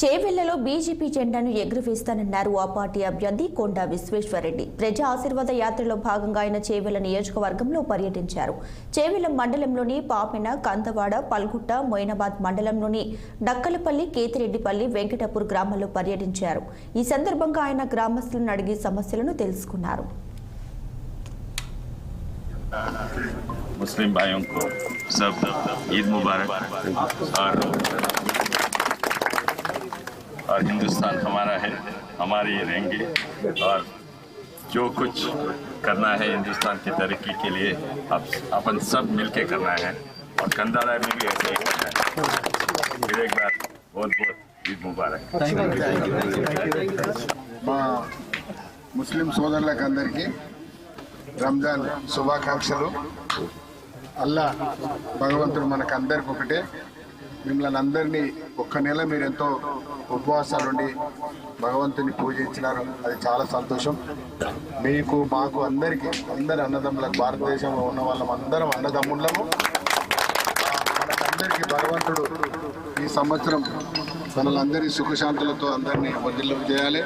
చేవెళ్లలో BJP జెండాను ఎగురవేస్తానన్నారు ఆ party అభ్యర్థి కొండా విశ్వేశ్వరరెడ్డి ప్రజా ఆశీర్వాద యాత్రలో భాగంగా ఆయన చేవెళ్ల నియోజకవర్గంలో పర్యటించారు చేవెళ్ల మండలంలోని పాపెన కందవాడ పల్గుట్ట మొయినాబాద్ మండలంలోని డక్కలపల్లి కేతిరెడ్డిపల్లి వెంకటపూర్ గ్రామాల్లో పర్యటించారు ఈ సందర్భంగా ఆయన గ్రామస్తులను అడిగి సమస్యలను తెలుసుకున్నారు मुस्लिम भाइयों को सब ईद मुबारक और और हिंदुस्तान हमारा है हमारे ही रहेंगे और जो कुछ करना है हिंदुस्तान की तरक्की के लिए अब अपन सब मिलके करना है और कंदारा में भी ऐसे ही करना है फिर एक बार बहुत बहुत ईद मुबारक మా ముస్లిం సోదరులకు అందరికీ రంజాన్ శుభాకాంక్షలు అల్లా భగవంతుడు మనకు అందరికి ఒకటే మిమ్మల్ని అందరినీ ఒక్క నెల మీరు ఎంతో ఉపవాసాలుండి భగవంతుని పూజించినారు. అది చాలా సంతోషం. మీకు మాకు అందరికీ అందరి అన్నదమ్ములకు భారతదేశంలో ఉన్న వాళ్ళం అందరం అన్నదమ్ముళ్ళము. అందరికీ భగవంతుడు ఈ సంవత్సరం మనలందరి సుఖశాంతులతో అందరినీ వదిలి చేయాలి.